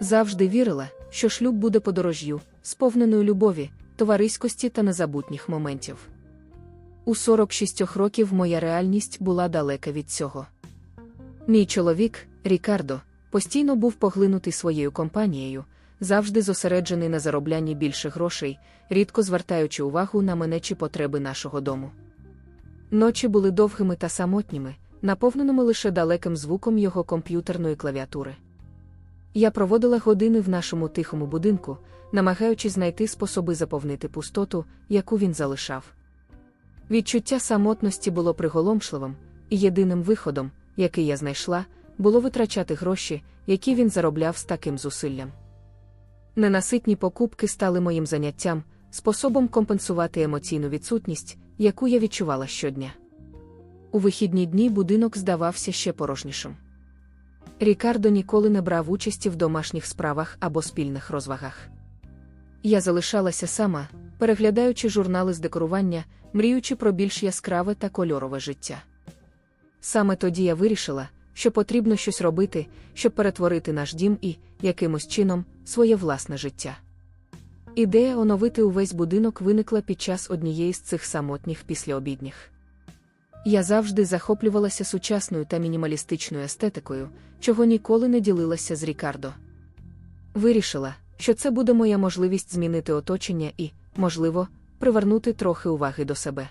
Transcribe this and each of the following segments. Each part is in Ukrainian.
Завжди вірила, що шлюб буде подорож'ю, сповненою любові, товариськості та незабутніх моментів. У 46 років моя реальність була далека від цього. Мій чоловік, Рікардо, постійно був поглинутий своєю компанією, завжди зосереджений на зароблянні більше грошей, рідко звертаючи увагу на мене чи потреби нашого дому. Ночі були довгими та самотніми, наповненими лише далеким звуком його комп'ютерної клавіатури. Я проводила години в нашому тихому будинку, намагаючись знайти способи заповнити пустоту, яку він залишав. Відчуття самотності було приголомшливим, і єдиним виходом, який я знайшла, було витрачати гроші, які він заробляв з таким зусиллям. Ненаситні покупки стали моїм заняттям, способом компенсувати емоційну відсутність, яку я відчувала щодня. У вихідні дні будинок здавався ще порожнішим. Рікардо ніколи не брав участі в домашніх справах або спільних розвагах. Я залишалася сама, переглядаючи журнали з декорування, мріючи про більш яскраве та кольорове життя. Саме тоді я вирішила, що потрібно щось робити, щоб перетворити наш дім і, якимось чином, своє власне життя. Ідея оновити увесь будинок виникла під час однієї з цих самотніх післяобідніх. Я завжди захоплювалася сучасною та мінімалістичною естетикою, чого ніколи не ділилася з Рікардо. Вирішила, що це буде моя можливість змінити оточення і, можливо, привернути трохи уваги до себе.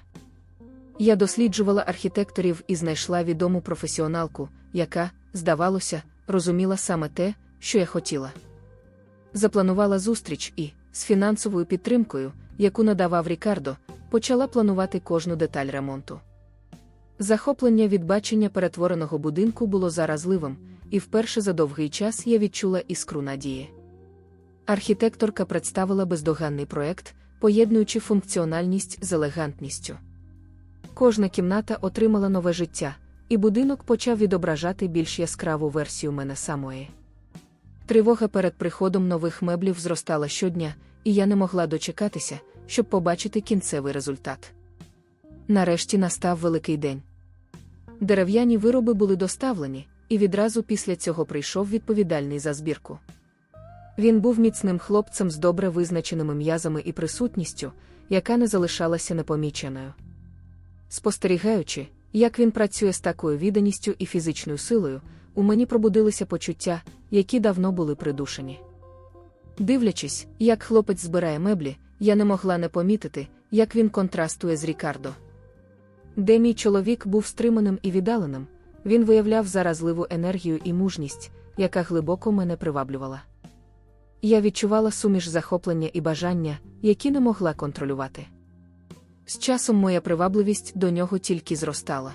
Я досліджувала архітекторів і знайшла відому професіоналку, яка, здавалося, розуміла саме те, що я хотіла. Запланувала зустріч і, з фінансовою підтримкою, яку надавав Рікардо, почала планувати кожну деталь ремонту. Захоплення від бачення перетвореного будинку було заразливим, і вперше за довгий час я відчула іскру надії. Архітекторка представила бездоганний проект, поєднуючи функціональність з елегантністю. Кожна кімната отримала нове життя, і будинок почав відображати більш яскраву версію мене самої. Тривога перед приходом нових меблів зростала щодня, і я не могла дочекатися, щоб побачити кінцевий результат. Нарешті настав великий день. Дерев'яні вироби були доставлені, і відразу після цього прийшов відповідальний за збірку. Він був міцним хлопцем з добре визначеними м'язами і присутністю, яка не залишалася непоміченою. Спостерігаючи, як він працює з такою відданістю і фізичною силою, у мені пробудилися почуття, які давно були придушені. Дивлячись, як хлопець збирає меблі, я не могла не помітити, як він контрастує з Рікардо. Де мій чоловік був стриманим і віддаленим, він виявляв заразливу енергію і мужність, яка глибоко мене приваблювала. Я відчувала суміш захоплення і бажання, які не могла контролювати. З часом моя привабливість до нього тільки зростала.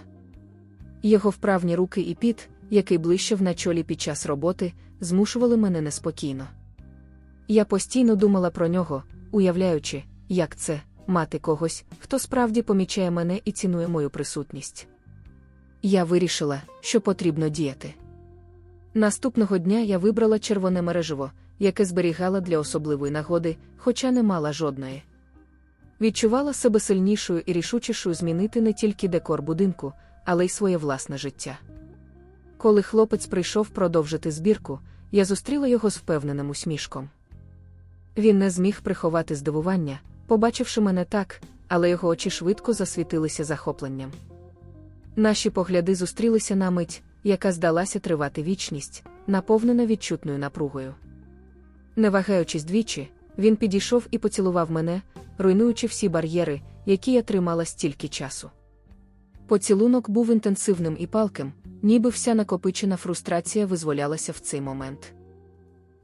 Його вправні руки і піт, який блищав на чолі під час роботи, змушували мене неспокійно. Я постійно думала про нього, уявляючи, як це мати когось, хто справді помічає мене і цінує мою присутність. Я вирішила, що потрібно діяти. Наступного дня я вибрала червоне мереживо, яке зберігала для особливої нагоди, хоча не мала жодної. Відчувала себе сильнішою і рішучішою змінити не тільки декор будинку, але й своє власне життя. Коли хлопець прийшов продовжити збірку, я зустріла його з впевненим усмішком. Він не зміг приховати здивування, побачивши мене так, але його очі швидко засвітилися захопленням. Наші погляди зустрілися на мить, яка здалася тривати вічність, наповнена відчутною напругою. Не вагаючись двічі, він підійшов і поцілував мене, руйнуючи всі бар'єри, які я тримала стільки часу. Поцілунок був інтенсивним і палким, ніби вся накопичена фрустрація визволялася в цей момент.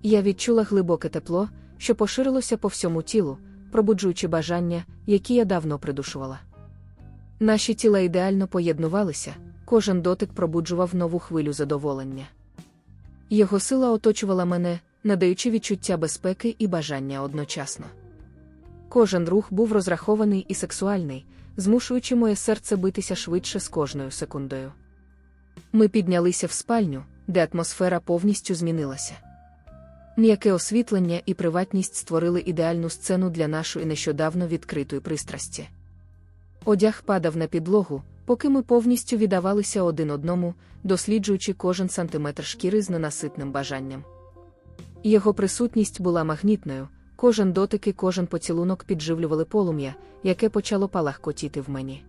Я відчула глибоке тепло, що поширилося по всьому тілу, пробуджуючи бажання, які я давно придушувала. Наші тіла ідеально поєднувалися, кожен дотик пробуджував нову хвилю задоволення. Його сила оточувала мене, надаючи відчуття безпеки і бажання одночасно. Кожен рух був розрахований і сексуальний, змушуючи моє серце битися швидше з кожною секундою. Ми піднялися в спальню, де атмосфера повністю змінилася. М'яке освітлення і приватність створили ідеальну сцену для нашої нещодавно відкритої пристрасті. Одяг падав на підлогу, поки ми повністю віддавалися один одному, досліджуючи кожен сантиметр шкіри з ненаситним бажанням. Його присутність була магнітною, кожен дотик і кожен поцілунок підживлювали полум'я, яке почало палахкотіти в мені.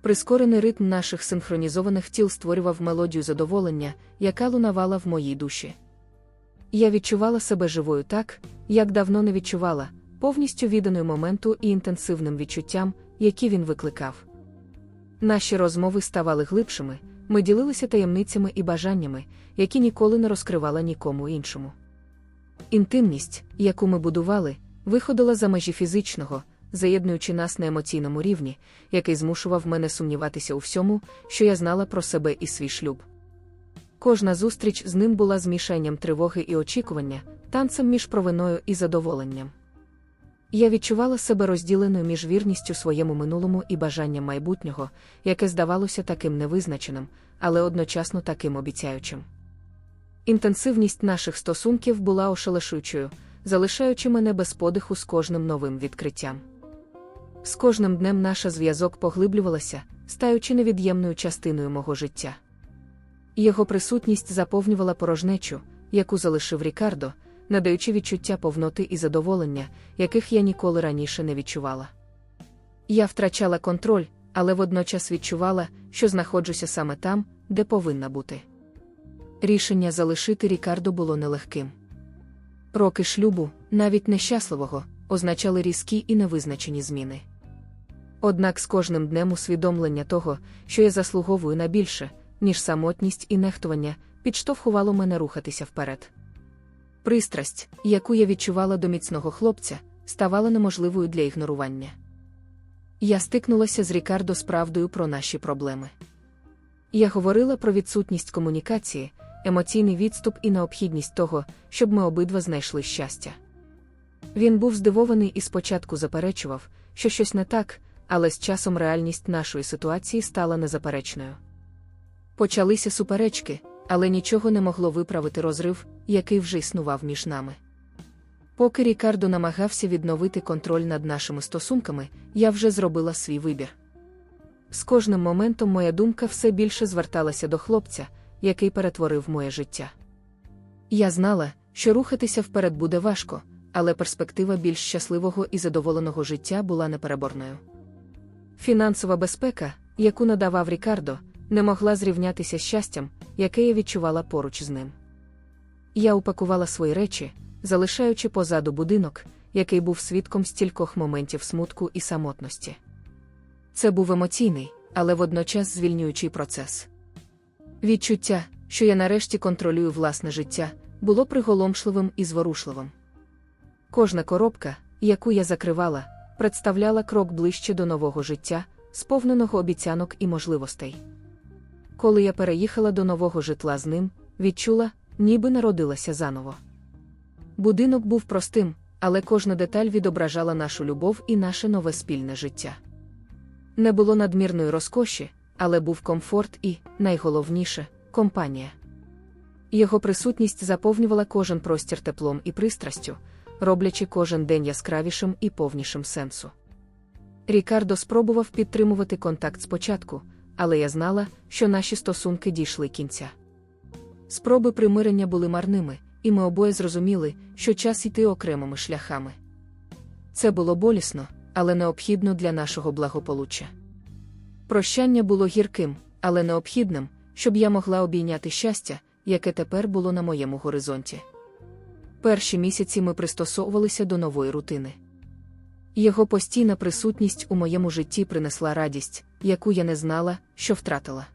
Прискорений ритм наших синхронізованих тіл створював мелодію задоволення, яка лунавала в моїй душі. Я відчувала себе живою так, як давно не відчувала, повністю відданою моменту і інтенсивним відчуттям, які він викликав. Наші розмови ставали глибшими, ми ділилися таємницями і бажаннями, які ніколи не розкривала нікому іншому. Інтимність, яку ми будували, виходила за межі фізичного, заєднуючи нас на емоційному рівні, який змушував мене сумніватися у всьому, що я знала про себе і свій шлюб. Кожна зустріч з ним була змішанням тривоги і очікування, танцем між провиною і задоволенням. Я відчувала себе розділеною між вірністю своєму минулому і бажанням майбутнього, яке здавалося таким невизначеним, але одночасно таким обіцяючим. Інтенсивність наших стосунків була ошелешуючою, залишаючи мене без подиху з кожним новим відкриттям. З кожним днем наш зв'язок поглиблювалася, стаючи невід'ємною частиною мого життя. Його присутність заповнювала порожнечу, яку залишив Рікардо, надаючи відчуття повноти і задоволення, яких я ніколи раніше не відчувала. Я втрачала контроль, але водночас відчувала, що знаходжуся саме там, де повинна бути. Рішення залишити Рікардо було нелегким. Роки шлюбу, навіть нещасливого, означали різкі і невизначені зміни. Однак з кожним днем усвідомлення того, що я заслуговую на більше, ніж самотність і нехтування, підштовхувало мене рухатися вперед. Пристрасть, яку я відчувала до міцного хлопця, ставала неможливою для ігнорування. Я стикнулася з Рікардо з правдою про наші проблеми. Я говорила про відсутність комунікації, емоційний відступ і необхідність того, щоб ми обидва знайшли щастя. Він був здивований і спочатку заперечував, що щось не так, але з часом реальність нашої ситуації стала незаперечною. Почалися суперечки, але нічого не могло виправити розрив, який вже існував між нами. Поки Рікардо намагався відновити контроль над нашими стосунками, я вже зробила свій вибір. З кожним моментом моя думка все більше зверталася до хлопця, який перетворив моє життя. Я знала, що рухатися вперед буде важко, але перспектива більш щасливого і задоволеного життя була непереборною. Фінансова безпека, яку надавав Рікардо, не могла зрівнятися з щастям, яке я відчувала поруч з ним. Я упакувала свої речі, залишаючи позаду будинок, який був свідком стількох моментів смутку і самотності. Це був емоційний, але водночас звільнюючий процес. Відчуття, що я нарешті контролюю власне життя, було приголомшливим і зворушливим. Кожна коробка, яку я закривала, представляла крок ближче до нового життя, сповненого обіцянок і можливостей. Коли я переїхала до нового житла з ним, відчула, ніби народилася заново. Будинок був простим, але кожна деталь відображала нашу любов і наше нове спільне життя. Не було надмірної розкоші, але був комфорт і, найголовніше, компанія. Його присутність заповнювала кожен простір теплом і пристрастю, роблячи кожен день яскравішим і повнішим сенсу. Рікардо спробував підтримувати контакт спочатку, але я знала, що наші стосунки дійшли кінця. Спроби примирення були марними, і ми обоє зрозуміли, що час йти окремими шляхами. Це було болісно, але необхідно для нашого благополуччя. Прощання було гірким, але необхідним, щоб я могла обійняти щастя, яке тепер було на моєму горизонті. Перші місяці ми пристосовувалися до нової рутини. Його постійна присутність у моєму житті принесла радість, яку я не знала, що втратила.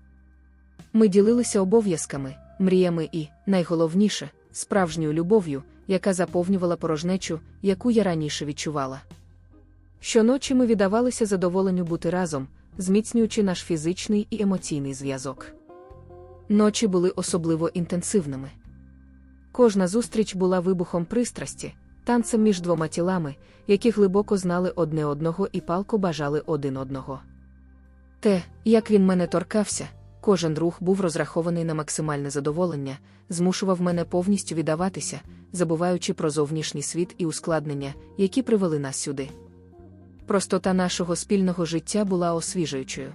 Ми ділилися обов'язками, мріями і, найголовніше, справжньою любов'ю, яка заповнювала порожнечу, яку я раніше відчувала. Щоночі ми віддавалися задоволенню бути разом, зміцнюючи наш фізичний і емоційний зв'язок. Ночі були особливо інтенсивними. Кожна зустріч була вибухом пристрасті, танцем між двома тілами, які глибоко знали одне одного і палко бажали один одного. Те, як він мене торкався, кожен рух був розрахований на максимальне задоволення, змушував мене повністю віддаватися, забуваючи про зовнішній світ і ускладнення, які привели нас сюди. Простота нашого спільного життя була освіжуючою.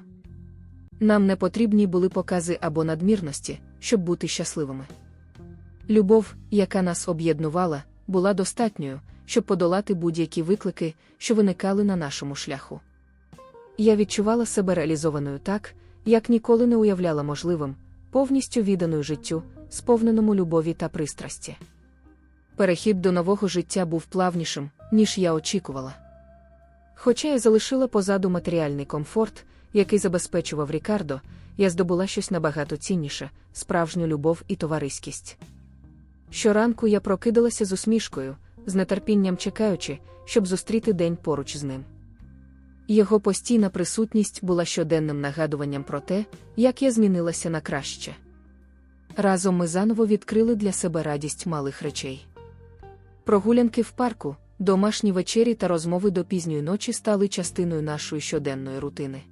Нам не потрібні були покази або надмірності, щоб бути щасливими. Любов, яка нас об'єднувала, була достатньою, щоб подолати будь-які виклики, що виникали на нашому шляху. Я відчувала себе реалізованою так, як ніколи не уявляла можливим, повністю відданою життю, сповненому любові та пристрасті. Перехід до нового життя був плавнішим, ніж я очікувала. Хоча я залишила позаду матеріальний комфорт, який забезпечував Рікардо, я здобула щось набагато цінніше справжню любов і товариськість. Щоранку я прокидалася з усмішкою, з нетерпінням чекаючи, щоб зустріти день поруч з ним. Його постійна присутність була щоденним нагадуванням про те, як я змінилася на краще. Разом ми заново відкрили для себе радість малих речей. Прогулянки в парку, домашні вечері та розмови до пізньої ночі стали частиною нашої щоденної рутини.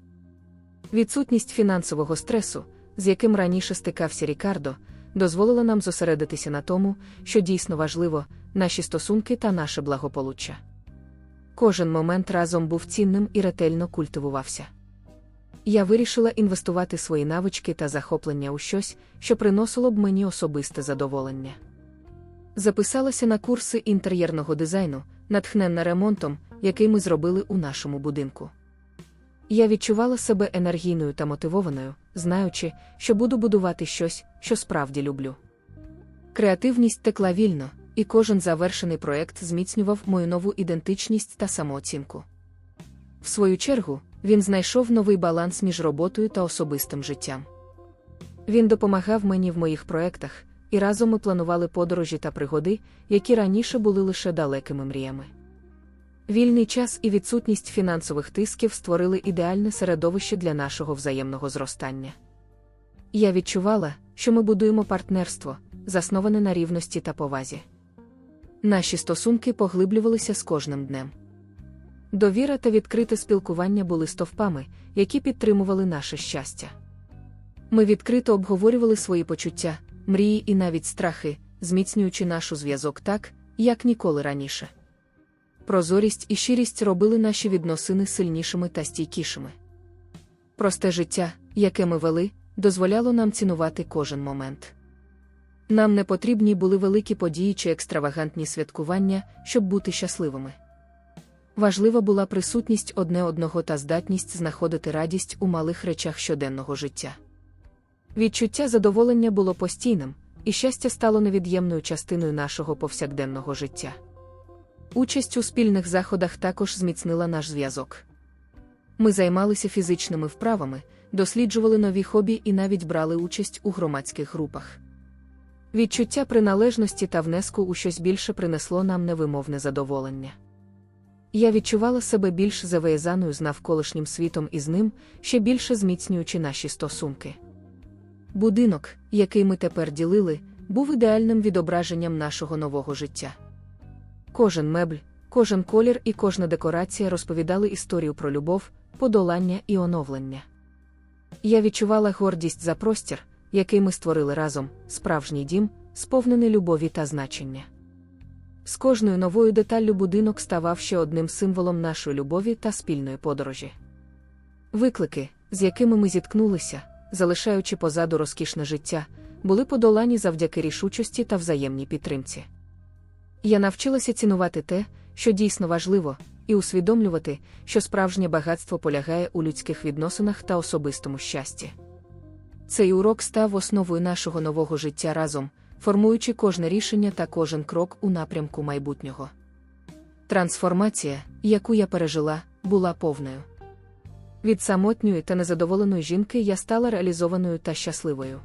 Відсутність фінансового стресу, з яким раніше стикався Рікардо, дозволила нам зосередитися на тому, що дійсно важливо, наші стосунки та наше благополуччя. Кожен момент разом був цінним і ретельно культивувався. Я вирішила інвестувати свої навички та захоплення у щось, що приносило б мені особисте задоволення. Записалася на курси інтер'єрного дизайну, натхненна ремонтом, який ми зробили у нашому будинку. Я відчувала себе енергійною та мотивованою, знаючи, що буду будувати щось, що справді люблю. Креативність текла вільно, і кожен завершений проект зміцнював мою нову ідентичність та самооцінку. В свою чергу, він знайшов новий баланс між роботою та особистим життям. Він допомагав мені в моїх проектах, і разом ми планували подорожі та пригоди, які раніше були лише далекими мріями. Вільний час і відсутність фінансових тисків створили ідеальне середовище для нашого взаємного зростання. Я відчувала, що ми будуємо партнерство, засноване на рівності та повазі. Наші стосунки поглиблювалися з кожним днем. Довіра та відкрите спілкування були стовпами, які підтримували наше щастя. Ми відкрито обговорювали свої почуття, мрії і навіть страхи, зміцнюючи нашу зв'язок так, як ніколи раніше. Прозорість і щирість робили наші відносини сильнішими та стійкішими. Просте життя, яке ми вели, дозволяло нам цінувати кожен момент. Нам не потрібні були великі події чи екстравагантні святкування, щоб бути щасливими. Важлива була присутність одне одного та здатність знаходити радість у малих речах щоденного життя. Відчуття задоволення було постійним, і щастя стало невід'ємною частиною нашого повсякденного життя. Участь у спільних заходах також зміцнила наш зв'язок. Ми займалися фізичними вправами, досліджували нові хобі і навіть брали участь у громадських групах. Відчуття приналежності та внеску у щось більше принесло нам невимовне задоволення. Я відчувала себе більш завиязаною з навколишнім світом і з ним, ще більше зміцнюючи наші стосунки. Будинок, який ми тепер ділили, був ідеальним відображенням нашого нового життя. Кожен мебль, кожен колір і кожна декорація розповідали історію про любов, подолання і оновлення. Я відчувала гордість за простір, який ми створили разом, справжній дім, сповнений любові та значення. З кожною новою деталлю будинок ставав ще одним символом нашої любові та спільної подорожі. Виклики, з якими ми зіткнулися, залишаючи позаду розкішне життя, були подолані завдяки рішучості та взаємній підтримці. Я навчилася цінувати те, що дійсно важливо, і усвідомлювати, що справжнє багатство полягає у людських відносинах та особистому щасті. Цей урок став основою нашого нового життя разом, формуючи кожне рішення та кожен крок у напрямку майбутнього. Трансформація, яку я пережила, була повною. Від самотньої та незадоволеної жінки я стала реалізованою та щасливою.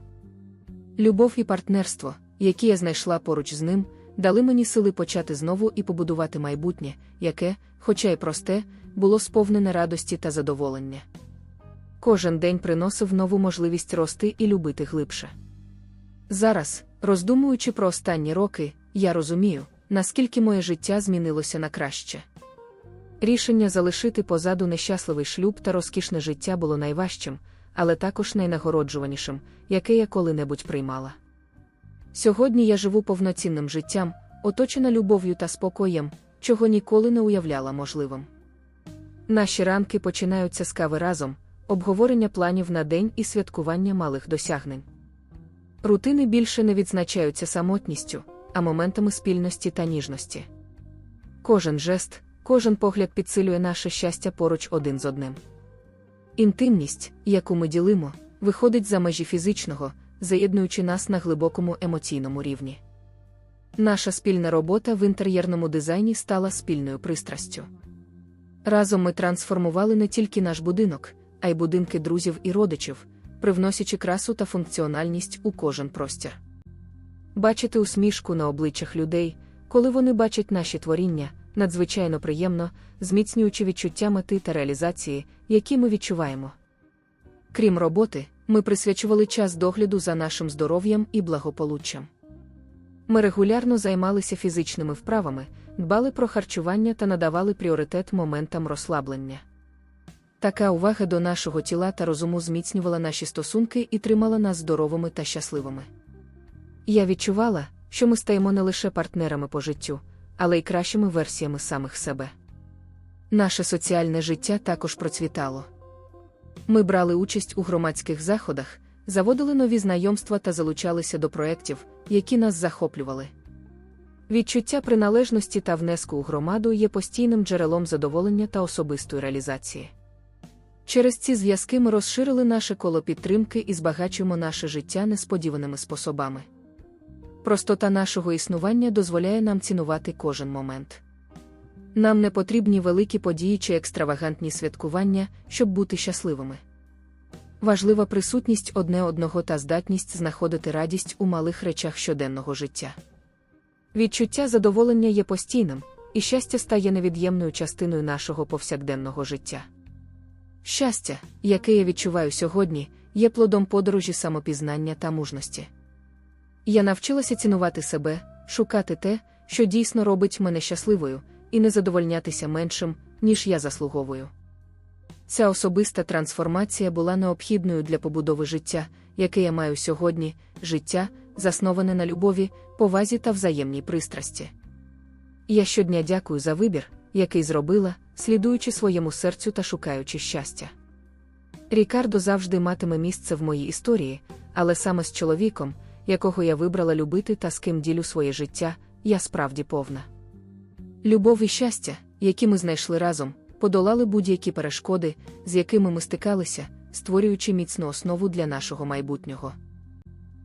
Любов і партнерство, які я знайшла поруч з ним, дали мені сили почати знову і побудувати майбутнє, яке, хоча й просте, було сповнене радості та задоволення. Кожен день приносив нову можливість рости і любити глибше. Зараз, роздумуючи про останні роки, я розумію, наскільки моє життя змінилося на краще. Рішення залишити позаду нещасливий шлюб та розкішне життя було найважчим, але також найнагороджуванішим, яке я коли-небудь приймала. Сьогодні я живу повноцінним життям, оточена любов'ю та спокоєм, чого ніколи не уявляла можливим. Наші ранки починаються з кави разом, обговорення планів на день і святкування малих досягнень. Рутини більше не відзначаються самотністю, а моментами спільності та ніжності. Кожен жест, кожен погляд підсилює наше щастя поруч один з одним. Інтимність, яку ми ділимо, виходить за межі фізичного, заєднуючи нас на глибокому емоційному рівні. Наша спільна робота в інтер'єрному дизайні стала спільною пристрастю. Разом ми трансформували не тільки наш будинок, а й будинки друзів і родичів, привносячи красу та функціональність у кожен простір. Бачити усмішку на обличчях людей, коли вони бачать наші творіння, надзвичайно приємно, зміцнюючи відчуття мети та реалізації, які ми відчуваємо. Крім роботи, ми присвячували час догляду за нашим здоров'ям і благополуччям. Ми регулярно займалися фізичними вправами, дбали про харчування та надавали пріоритет моментам розслаблення. Така увага до нашого тіла та розуму зміцнювала наші стосунки і тримала нас здоровими та щасливими. Я відчувала, що ми стаємо не лише партнерами по життю, але й кращими версіями самих себе. Наше соціальне життя також процвітало. Ми брали участь у громадських заходах, заводили нові знайомства та залучалися до проєктів, які нас захоплювали. Відчуття приналежності та внеску у громаду є постійним джерелом задоволення та особистої реалізації. Через ці зв'язки ми розширили наше коло підтримки і збагачуємо наше життя несподіваними способами. Простота нашого існування дозволяє нам цінувати кожен момент. Нам не потрібні великі події чи екстравагантні святкування, щоб бути щасливими. Важлива присутність одне одного та здатність знаходити радість у малих речах щоденного життя. Відчуття задоволення є постійним, і щастя стає невід'ємною частиною нашого повсякденного життя. Щастя, яке я відчуваю сьогодні, є плодом подорожі самопізнання та мужності. Я навчилася цінувати себе, шукати те, що дійсно робить мене щасливою, і не задовольнятися меншим, ніж я заслуговую. Ця особиста трансформація була необхідною для побудови життя, яке я маю сьогодні, життя, засноване на любові, повазі та взаємній пристрасті. Я щодня дякую за вибір, який зробила, слідуючи своєму серцю та шукаючи щастя. Рікардо завжди матиме місце в моїй історії, але саме з чоловіком, якого я вибрала любити та з ким ділю своє життя, я справді повна. Любов і щастя, які ми знайшли разом, подолали будь-які перешкоди, з якими ми стикалися, створюючи міцну основу для нашого майбутнього.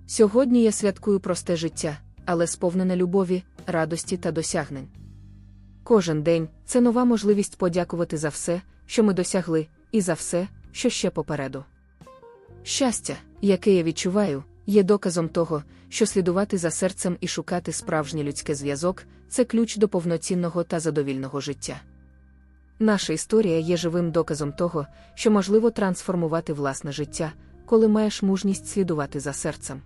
Сьогодні я святкую просте життя, але сповнене любові, радості та досягнень. Кожен день це нова можливість подякувати за все, що ми досягли, і за все, що ще попереду. Щастя, яке я відчуваю, є доказом того, що слідувати за серцем і шукати справжній людський зв'язок це ключ до повноцінного та задовільного життя. Наша історія є живим доказом того, що можливо трансформувати власне життя, коли маєш мужність слідувати за серцем.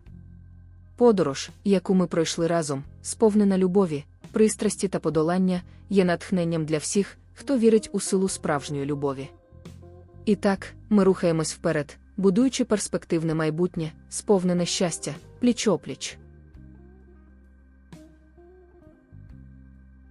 Подорож, яку ми пройшли разом, сповнена любові, пристрасті та подолання, є натхненням для всіх, хто вірить у силу справжньої любові. І так, ми рухаємось вперед, будуючи перспективне майбутнє, сповнене щастя, пліч-опліч.